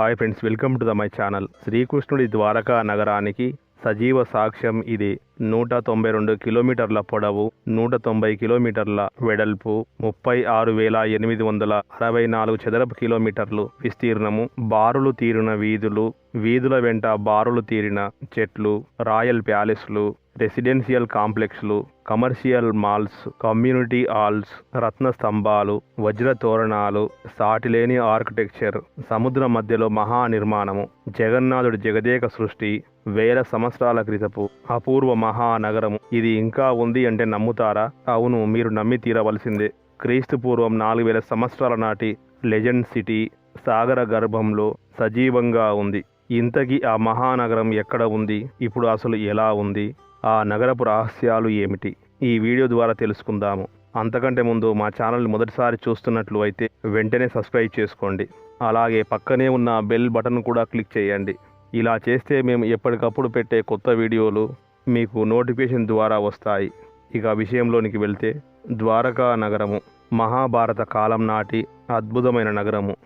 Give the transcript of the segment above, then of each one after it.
Hi friends welcome to the my channel శ్రీకృష్ణుడి ద్వారకా నగరానికి సజీవ సాక్ష్యం ఇది. నూట తొంభై రెండు కిలోమీటర్ల పొడవు నూట తొంభై కిలోమీటర్ల వెడల్పు ముప్పై ఆరు వేల ఎనిమిది వందల అరవై నాలుగు చదరపు కిలోమీటర్లు విస్తీర్ణము. బారులు తీరిన వీధులు వీధుల వెంట బారులు తీరిన చెట్లు రాయల్ ప్యాలెస్లు రెసిడెన్షియల్ కాంప్లెక్స్లు కమర్షియల్ మాల్స్ కమ్యూనిటీ హాల్స్ రత్న స్తంభాలు వజ్ర తోరణాలు సాటిలేని ఆర్కిటెక్చర్ సముద్ర మధ్యలో మహా నిర్మాణము జగన్నాథుడి జగదేక సృష్టి వేల సంవత్సరాల క్రితపు అపూర్వ మహానగరము. ఇది ఇంకా ఉంది అంటే నమ్ముతారా? అవును మీరు నమ్మి తీరవలసిందే. క్రీస్తు పూర్వం నాలుగు వేల సంవత్సరాల నాటి లెజెండ్ సిటీ సాగర గర్భంలో సజీవంగా ఉంది. ఇంతకీ ఆ మహానగరం ఎక్కడ ఉంది? ఇప్పుడు అసలు ఎలా ఉంది? ఆ నగరపు రహస్యాలు ఏమిటి? ఈ వీడియో ద్వారా తెలుసుకుందాము. అంతకంటే ముందు మా ఛానల్ మొదటిసారి చూస్తున్నట్లు అయితే వెంటనే సబ్స్క్రైబ్ చేసుకోండి. అలాగే పక్కనే ఉన్న బెల్ బటన్ కూడా క్లిక్ చేయండి. ఇలా చేస్తే మేము ఎప్పటికప్పుడు పెట్టే కొత్త వీడియోలు మీకు నోటిఫికేషన్ ద్వారా వస్తాయి. ఇక విషయంలోనికి వెళ్తే ద్వారకా నగరము మహాభారత కాలం నాటి అద్భుతమైన నగరము.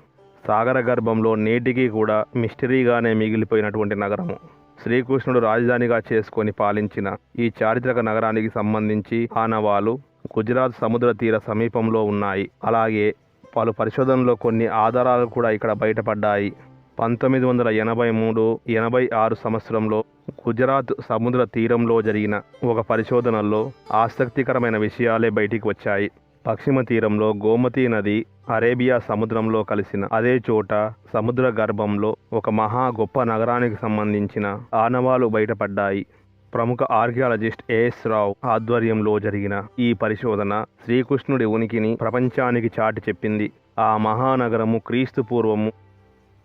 సాగర గర్భంలో నేటికి కూడా మిస్టరీగానే మిగిలిపోయినటువంటి నగరము. శ్రీకృష్ణుడు రాజధానిగా చేసుకొని పాలించిన ఈ చారిత్రక నగరానికి సంబంధించి ఆనవాలు గుజరాత్ సముద్ర తీర సమీపంలో ఉన్నాయి. అలాగే పలు పరిశోధనలో కొన్ని ఆధారాలు కూడా ఇక్కడ బయటపడ్డాయి. పంతొమ్మిది వందల ఎనభై మూడు ఎనభై ఆరు సంవత్సరంలో గుజరాత్ సముద్ర తీరంలో జరిగిన ఒక పరిశోధనలో ఆసక్తికరమైన విషయాలే బయటికి వచ్చాయి. పశ్చిమ తీరంలో గోమతి నది అరేబియా సముద్రంలో కలిసిన అదే చోట సముద్ర గర్భంలో ఒక మహా గొప్ప నగరానికి సంబంధించిన ఆనవాలు బయటపడ్డాయి. ప్రముఖ ఆర్కియాలజిస్ట్ ఏఎస్ రావు ఆధ్వర్యంలో జరిగిన ఈ పరిశోధన శ్రీకృష్ణుడి ఉనికిని ప్రపంచానికి చాటి చెప్పింది. ఆ మహానగరము క్రీస్తు పూర్వము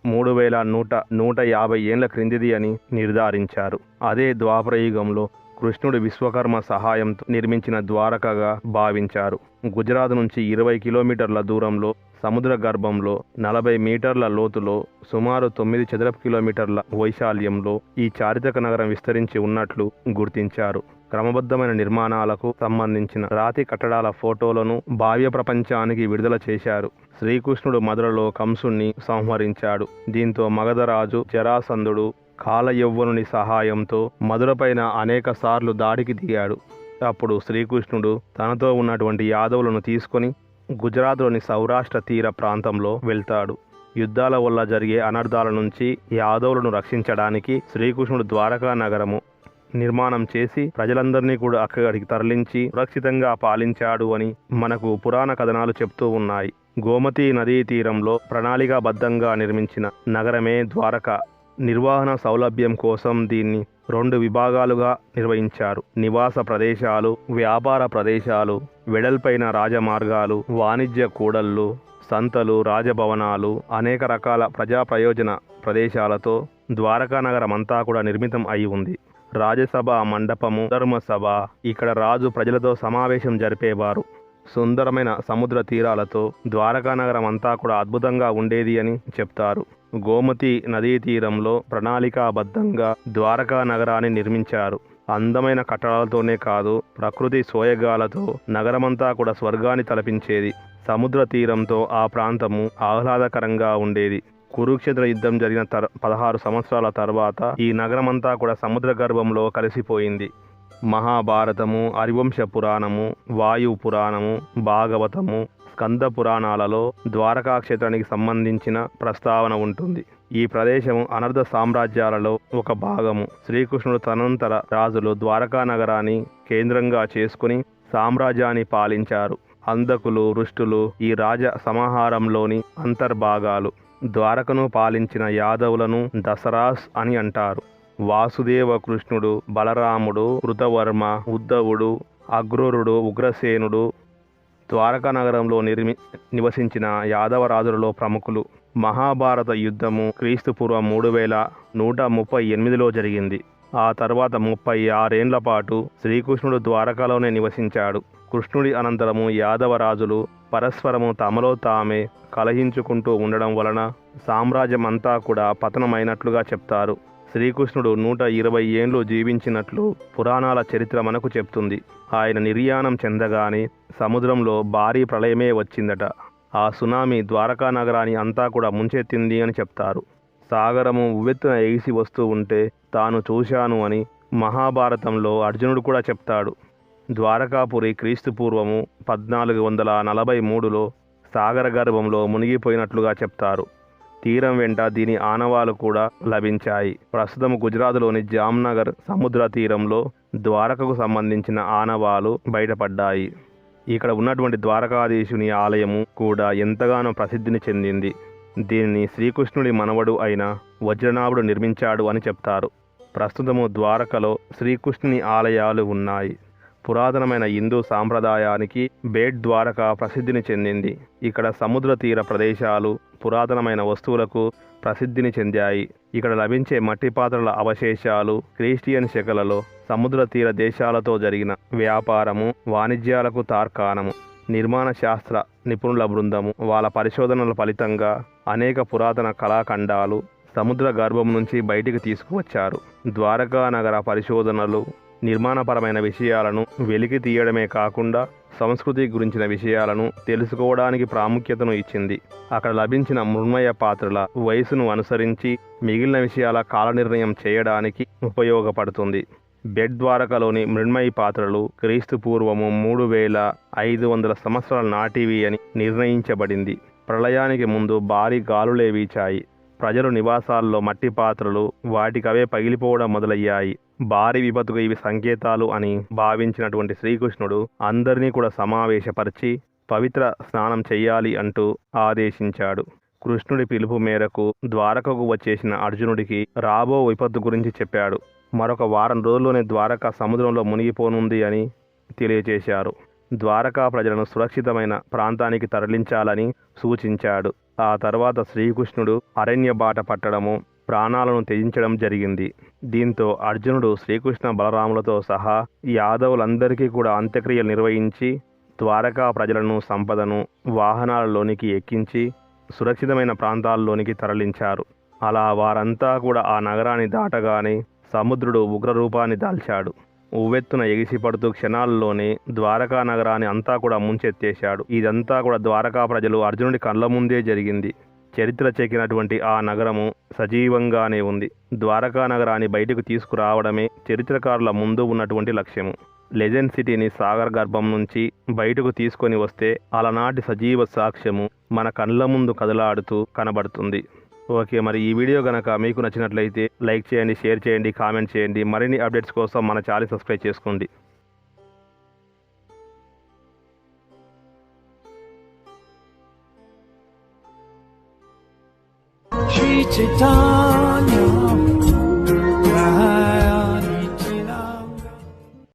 మూడు వేల నూట నూట యాభై ఏళ్ళ క్రిందిది అని నిర్ధారించారు. అదే ద్వాపరయుగంలో కృష్ణుడు విశ్వకర్మ సహాయంతో నిర్మించిన ద్వారకగా భావించారు. గుజరాత్ నుంచి ఇరవై కిలోమీటర్ల దూరంలో సముద్ర గర్భంలో నలభై మీటర్ల లోతులో సుమారు తొమ్మిది చదరపు కిలోమీటర్ల వైశాల్యంలో ఈ చారిత్రక నగరం విస్తరించి ఉన్నట్లు గుర్తించారు. క్రమబద్ధమైన నిర్మాణాలకు సంబంధించిన రాతి కట్టడాల ఫోటోలను భావ్య ప్రపంచానికి విడుదల చేశారు. శ్రీకృష్ణుడు మధురలో కంసుణ్ణి సంహరించాడు. దీంతో మగధరాజు జరాసంధుడు కాలయవ్వనుని సహాయంతో మధురపైన అనేక సార్లు దాడికి దిగాడు. అప్పుడు శ్రీకృష్ణుడు తనతో ఉన్నటువంటి యాదవులను తీసుకొని గుజరాత్లోని సౌరాష్ట్ర తీర ప్రాంతంలో వెళ్తాడు. యుద్ధాల వల్ల జరిగే అనర్థాల నుంచి యాదవులను రక్షించడానికి శ్రీకృష్ణుడు ద్వారకా నగరము నిర్మాణం చేసి ప్రజలందరినీ కూడా అక్కడికి తరలించి సురక్షితంగా పాలించాడు అని మనకు పురాణ కథనాలు చెప్తూ ఉన్నాయి. గోమతి నదీ తీరంలో ప్రణాళికాబద్ధంగా నిర్మించిన నగరమే ద్వారక. నిర్వహణ సౌలభ్యం కోసం దీన్ని రెండు విభాగాలుగా నిర్వహించారు. నివాస ప్రదేశాలు వ్యాపార ప్రదేశాలు వెడల్పైన రాజమార్గాలు వాణిజ్య కూడళ్ళు సంతలు రాజభవనాలు అనేక రకాల ప్రజా ప్రయోజన ప్రదేశాలతో ద్వారకా నగరం అంతా కూడా నిర్మితం అయి ఉంది. రాజసభ మండపము ధర్మసభ ఇక్కడ రాజు ప్రజలతో సమావేశం జరిపేవారు. సుందరమైన సముద్ర తీరాలతో ద్వారకా నగరం అంతా కూడా అద్భుతంగా ఉండేది అని చెప్తారు. గోమతి నదీ తీరంలో ప్రణాళికాబద్ధంగా ద్వారకా నగరాన్ని నిర్మించారు. అందమైన కట్టడాలతోనే కాదు ప్రకృతి సోయగాలతో నగరమంతా కూడా స్వర్గాన్ని తలపించేది. సముద్ర తీరంతో ఆ ప్రాంతము ఆహ్లాదకరంగా ఉండేది. కురుక్షేత్ర యుద్ధం జరిగిన తర్ పదహారు సంవత్సరాల తర్వాత ఈ నగరమంతా కూడా సముద్ర గర్భంలో కలిసిపోయింది. మహాభారతము హరివంశ పురాణము వాయు పురాణము భాగవతము స్కంద పురాణాలలో ద్వారకా క్షేత్రానికి సంబంధించిన ప్రస్తావన ఉంటుంది. ఈ ప్రదేశము అనర్ధ సామ్రాజ్యాలలో ఒక భాగము. శ్రీకృష్ణుడు తనంతర రాజులు ద్వారకా నగరాన్ని కేంద్రంగా చేసుకుని సామ్రాజ్యాన్ని పాలించారు. అందకులు రుష్టులు ఈ రాజ సమాహారంలోని అంతర్భాగాలు. ద్వారకను పాలించిన యాదవులను దసరాస్ అని అంటారు. వాసుదేవ కృష్ణుడు బలరాముడు కృతవర్మ ఉద్ధవుడు అగ్రురుడు ఉగ్రసేనుడు ద్వారకా నగరంలో నిర్మి నివసించిన యాదవ రాజులలో ప్రముఖులు. మహాభారత యుద్ధము క్రీస్తుపూర్వం మూడు వేల నూట ముప్పై ఎనిమిదిలో జరిగింది. ఆ తర్వాత ముప్పై ఆరేండ్ల పాటు శ్రీకృష్ణుడు ద్వారకాలోనే నివసించాడు. కృష్ణుడి అనంతరము యాదవ రాజులు పరస్పరము తమలో తామే కలహించుకుంటూ ఉండడం వలన సామ్రాజ్యం అంతా కూడా పతనమైనట్లుగా చెప్తారు. శ్రీకృష్ణుడు నూట ఇరవై ఏండ్లు జీవించినట్లు పురాణాల చరిత్ర మనకు చెప్తుంది. ఆయన నిర్యాణం చెందగానే సముద్రంలో భారీ ప్రళయమే వచ్చిందట. ఆ సునామీ ద్వారకా నగరాన్ని అంతా కూడా ముంచెత్తింది అని చెప్తారు. సాగరము ఉవ్వెత్తున ఎగిసి వస్తూ ఉంటే తాను చూశాను అని మహాభారతంలో అర్జునుడు కూడా చెప్తాడు. ద్వారకాపురి క్రీస్తుపూర్వము పద్నాలుగు వందల నలభై మూడులో సాగర గర్భంలో మునిగిపోయినట్లుగా చెప్తారు. తీరం వెంట దీని ఆనవాలు కూడా లభించాయి. ప్రస్తుతం గుజరాత్లోని జామ్నగర్ సముద్ర తీరంలో ద్వారకకు సంబంధించిన ఆనవాలు బయటపడ్డాయి. ఇక్కడ ఉన్నటువంటి ద్వారకాధీశుని ఆలయము కూడా ఎంతగానో ప్రసిద్ధిని చెందింది. దీనిని శ్రీకృష్ణుడి మనవడు అయిన వజ్రనాభుడు నిర్మించాడు అని చెప్తారు. ప్రస్తుతము ద్వారకలో శ్రీకృష్ణుని ఆలయాలు ఉన్నాయి. పురాతనమైన హిందూ సాంప్రదాయానికి బేట్ ద్వారకా ప్రసిద్ధిని చెందింది. ఇక్కడ సముద్ర తీర ప్రదేశాలు పురాతనమైన వస్తువులకు ప్రసిద్ధిని చెందాయి. ఇక్కడ లభించే మట్టి పాత్రల అవశేషాలు క్రిస్టియన్ శకలలో సముద్ర తీర దేశాలతో జరిగిన వ్యాపారము వాణిజ్యాలకు తార్కాణము నిర్మాణ శాస్త్ర నిపుణుల బృందము వాళ్ళ పరిశోధనల ఫలితంగా అనేక పురాతన కళాఖండాలు సముద్ర గర్భం నుంచి బయటికి తీసుకువచ్చారు. ద్వారకా నగర పరిశోధనలు నిర్మాణపరమైన విషయాలను వెలికి తీయడమే కాకుండా సంస్కృతి గురించిన విషయాలను తెలుసుకోవడానికి ప్రాముఖ్యతను ఇచ్చింది. అక్కడ లభించిన మృణ్మయ పాత్రల వయసును అనుసరించి మిగిలిన విషయాల కాలనిర్ణయం చేయడానికి ఉపయోగపడుతుంది. బెడ్ ద్వారకలోని మృణ్మయి పాత్రలు క్రీస్తు పూర్వము మూడు వేల ఐదు వందల సంవత్సరాల నాటివి అని నిర్ణయించబడింది. ప్రళయానికి ముందు భారీ గాలులే వీచాయి. ప్రజలు నివాసాల్లో మట్టి పాత్రలు వాటికవే పగిలిపోవడం మొదలయ్యాయి. భారీ విపత్తుకు ఇవి సంకేతాలు అని భావించినటువంటి శ్రీకృష్ణుడు అందరినీ కూడా సమావేశపరిచి పవిత్ర స్నానం చెయ్యాలి అంటూ ఆదేశించాడు. కృష్ణుడి పిలుపు మేరకు ద్వారకకు వచ్చేసిన అర్జునుడికి రాబో విపత్తు గురించి చెప్పాడు. మరొక వారం రోజుల్లోనే ద్వారక సముద్రంలో మునిగిపోనుంది అని తెలియజేశారు. ద్వారకా ప్రజలను సురక్షితమైన ప్రాంతానికి తరలించాలని సూచించాడు. ఆ తర్వాత శ్రీకృష్ణుడు అరణ్య బాట పట్టడము ప్రాణాలను త్యజించడం జరిగింది. దీంతో అర్జునుడు శ్రీకృష్ణ బలరాములతో సహా యాదవులందరికీ కూడా అంత్యక్రియలు నిర్వహించి ద్వారకా ప్రజలను సంపదను వాహనాలలోనికి ఎక్కించి సురక్షితమైన ప్రాంతాల్లోనికి తరలించారు. అలా వారంతా కూడా ఆ నగరాన్ని దాటగానే సముద్రుడు ఉగ్రరూపాన్ని దాల్చాడు. ఉవ్వెత్తున ఎగిసిపడుతూ క్షణాల్లోనే ద్వారకా నగరాన్ని అంతా కూడా ముంచెత్తేశాడు. ఇదంతా కూడా ద్వారకా ప్రజలు అర్జునుడి కళ్ళ ముందే జరిగింది. చరిత్ర చెక్కినటువంటి ఆ నగరము సజీవంగానే ఉంది. ద్వారకా నగరాన్ని బయటకు తీసుకురావడమే చరిత్రకారుల ముందు ఉన్నటువంటి లక్ష్యము. లెజెండ్ సిటీని సాగర్ గర్భం నుంచి బయటకు తీసుకొని వస్తే అలనాటి సజీవ సాక్ష్యము మన కళ్ళ ముందు కదలాడుతూ కనబడుతుంది. ఓకే మరి ఈ వీడియో కనుక మీకు నచ్చినట్లయితే లైక్ చేయండి షేర్ చేయండి కామెంట్ చేయండి. మరిన్ని అప్డేట్స్ కోసం మన ఛానల్ సబ్స్క్రైబ్ చేసుకోండి. 知道。